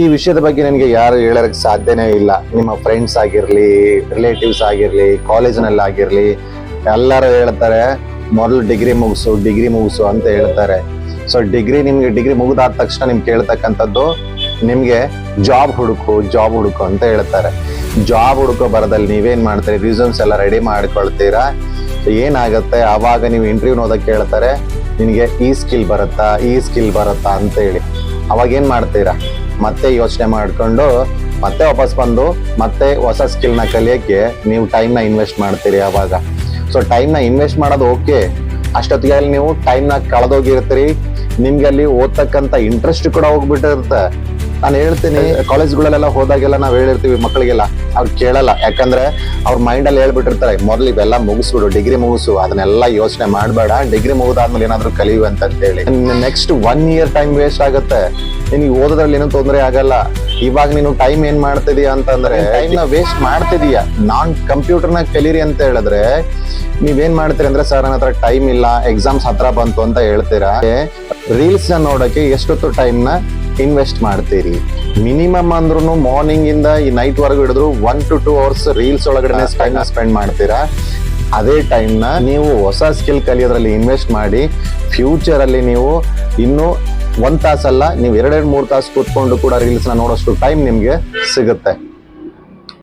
ಈ ವಿಷಯದ ಬಗ್ಗೆ ನನಗೆ ಯಾರು ಹೇಳೋಕ್ಕೆ ಸಾಧ್ಯನೇ ಇಲ್ಲ. ನಿಮ್ಮ ಫ್ರೆಂಡ್ಸ್ ಆಗಿರಲಿ ರಿಲೇಟಿವ್ಸ್ ಆಗಿರಲಿ ಕಾಲೇಜ್ನಲ್ಲಿ ಆಗಿರಲಿ, ಎಲ್ಲರೂ ಹೇಳ್ತಾರೆ, ಮೊದಲು ಡಿಗ್ರಿ ಮುಗಿಸು ಡಿಗ್ರಿ ಮುಗಿಸು ಅಂತ ಹೇಳ್ತಾರೆ. ಸೊ ಡಿಗ್ರಿ ನಿಮಗೆ ಡಿಗ್ರಿ ಮುಗಿದಾದ ತಕ್ಷಣ ನಿಮ್ಗೆ ಕೇಳ್ತಕ್ಕಂಥದ್ದು, ನಿಮಗೆ ಜಾಬ್ ಹುಡುಕು ಜಾಬ್ ಹುಡುಕು ಅಂತ ಹೇಳ್ತಾರೆ. ಜಾಬ್ ಹುಡುಕೋ ಬರದಲ್ಲಿ ನೀವೇನು ಮಾಡ್ತೀರಿ? ರೀಸನ್ಸ್ ಎಲ್ಲ ರೆಡಿ ಮಾಡ್ಕೊಳ್ತೀರಾ? ಏನಾಗುತ್ತೆ? ಆವಾಗ ನೀವು ಇಂಟರ್ವ್ಯೂ ಓದಕ್ಕೆ ಹೇಳ್ತಾರೆ, ನಿನಗೆ ಈ ಸ್ಕಿಲ್ ಬರುತ್ತಾ, ಈ ಸ್ಕಿಲ್ ಬರುತ್ತಾ ಅಂತ ಹೇಳಿ. ಅವಾಗ ಏನ್ ಮಾಡ್ತೀರಾ? ಮತ್ತೆ ಯೋಚನೆ ಮಾಡ್ಕೊಂಡು ಮತ್ತೆ ವಾಪಸ್ ಬಂದು ಮತ್ತೆ ಹೊಸ ಸ್ಕಿಲ್ನ ಕಲಿಯೋಕ್ಕೆ ನೀವು ಟೈಮ್ನ ಇನ್ವೆಸ್ಟ್ ಮಾಡ್ತೀರಿ ಆವಾಗ. ಸೊ ಟೈಮ್ನ ಇನ್ವೆಸ್ಟ್ ಮಾಡೋದು ಓಕೆ ಅಷ್ಟೊತ್ತಿಗೆ ಅಲ್ಲಿ ನೀವು ಟೈಮ್ನ ಕಳೆದೋಗಿರ್ತೀರಿ. ನಿಮ್ಗೆ ಅಲ್ಲಿ ಓದ್ತಕ್ಕಂಥ ಇಂಟ್ರೆಸ್ಟ್ ಕೂಡ ಹೋಗ್ಬಿಟ್ಟಿರುತ್ತೆ. ನಾನು ಹೇಳ್ತೀನಿ ಕಾಲೇಜ್ಗಳಲ್ಲೆಲ್ಲ ಹೋದಾಗೆಲ್ಲ ನಾವು ಹೇಳಿರ್ತೀವಿ ಮಕ್ಕಳಿಗೆಲ್ಲ ಅವ್ರು ಕೇಳಲ್ಲ. ಯಾಕಂದ್ರೆ ಅವ್ರ ಮೈಂಡ್ ಅಲ್ಲಿ ಹೇಳ್ಬಿಟ್ಟಿರ್ತಾರೆ ಮೊದಲು ಇವೆಲ್ಲ ಮುಗಿಸ್ಬಿಡು ಡಿಗ್ರಿ ಮುಗಿಸು ಅದನ್ನೆಲ್ಲ ಯೋಚನೆ ಮಾಡಬೇಡ ಡಿಗ್ರಿ ಮುಗಿದಾದ್ಮೇಲೆ ಏನಾದ್ರು ಕಲಿಯು ಅಂತ ಹೇಳಿ next one year time waste ಆಗುತ್ತೆ. ನಿನಗೆ ಓದೋದ್ರಲ್ಲಿ ಏನೂ ತೊಂದರೆ ಆಗಲ್ಲ. ಇವಾಗ ನೀನು ಟೈಮ್ ಏನ್ ಮಾಡ್ತಿದೀಯ ಅಂತಂದ್ರೆ ಟೈಮ್ನ ವೇಸ್ಟ್ ಮಾಡ್ತಿದೀಯ. ನಾನ್ ಕಂಪ್ಯೂಟರ್ನ ಕಲೀರಿ ಅಂತ ಹೇಳಿದ್ರೆ ನೀವೇನ್ ಮಾಡ್ತೀರಿ ಅಂದ್ರೆ ಸರ್ ನನ್ನ ಹತ್ರ ಟೈಮ್ ಇಲ್ಲ ಎಕ್ಸಾಮ್ಸ್ ಹತ್ರ ಬಂತು ಅಂತ ಹೇಳ್ತೀರಾ? ರೀಲ್ಸ್ನ ನೋಡಕ್ಕೆ ಎಷ್ಟೊತ್ತು ಟೈಮ್ನ ಇನ್ವೆಸ್ಟ್ ಮಾಡ್ತೀರಿ? ಮಿನಿಮಮ್ ಅಂದ್ರೂ ಮಾರ್ನಿಂಗ್ ಇಂದ ಈ ನೈಟ್ ವರೆಗೂ ಹಿಡಿದ್ರು one to two hours reels ಒಳಗಡೆ ಟೈಮ್ ಸ್ಪೆಂಡ್ ಮಾಡ್ತೀರಾ? ಅದೇ ಟೈಮ್ನ ನೀವು ಹೊಸ ಸ್ಕಿಲ್ ಕಲಿಯೋದ್ರಲ್ಲಿ ಇನ್ವೆಸ್ಟ್ ಮಾಡಿ ಫ್ಯೂಚರ್ ಅಲ್ಲಿ ನೀವು ಇನ್ನು ಒಂದ್ ತಾಸಲ್ಲ ನೀವು ಎರಡೆರಡು ಮೂರು ತಾಸು ಕೂತ್ಕೊಂಡು ಕೂಡ ರೀಲ್ಸ್ನ ನೋಡೋಷ್ಟು ಟೈಮ್ ನಿಮ್ಗೆ ಸಿಗುತ್ತೆ.